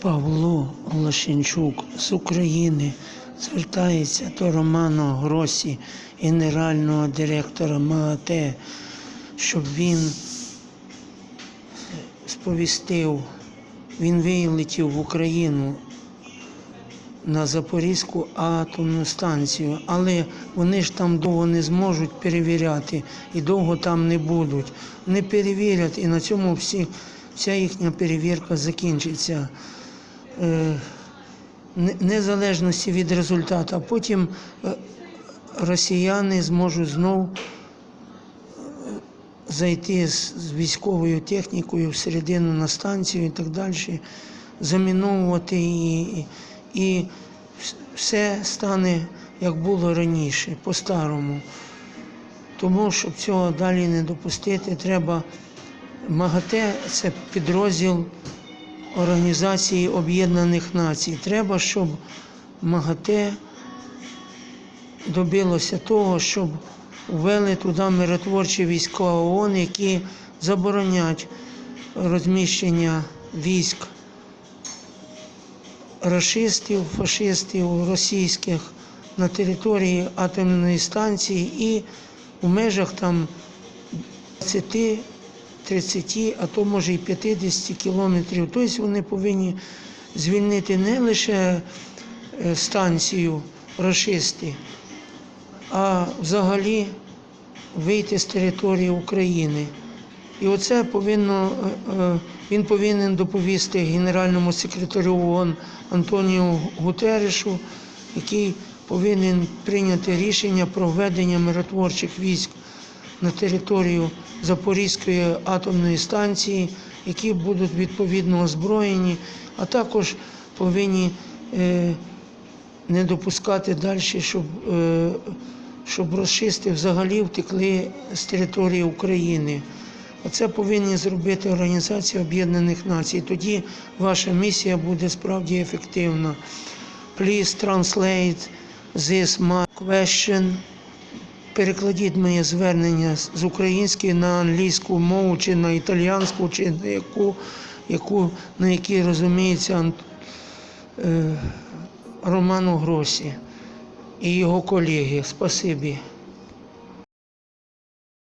Павло Лощенчук з України звертається до Романа Гросі, генерального директора МААТЕ, щоб він сповістив, він вилетів в Україну на Запорізьку атомну станцію, але вони ж там довго не зможуть перевіряти і довго там не будуть. Вони перевірять, і на цьому всі, вся їхня перевірка закінчиться. Е, незалежності від результату. Потім е, росіяни зможуть знов е, зайти з, військовою технікою всередину на станцію і так далі, заміновувати і, і все стане як було раніше, по-старому. Тому, щоб цього далі не допустити, треба МАГАТЕ це підрозділ Організації Об'єднаних Націй. Треба, щоб МАГАТЕ добилося того, щоб ввели туди миротворчі війська ООН, які заборонять розміщення військ рашистів, фашистів російських на території атомної станції і в межах там 20 30, а то може і 50 кілометрів. Тобто вони повинні звільнити не лише е, станцію рашисти, а взагалі вийти з території України. І оце повинно, е, е, він повинен доповісти генеральному секретарю ООН Антоніу Гутерешу, який повинен прийняти рішення про введення миротворчих військ на територію Запорізької атомної станції, які будуть відповідно озброєні, а також повинні е, не допускати далі, щоб, е, щоб розчисти взагалі втекли з території України. Оце повинні зробити Організація Об'єднаних Націй. Тоді ваша місія буде справді ефективна. Please translate this my question перекладіть моє звернення з української на англійську мову чи на італіянську, чи на яку, яку, на якій розуміється е, Роману Гросі і його колеги. Спасибі.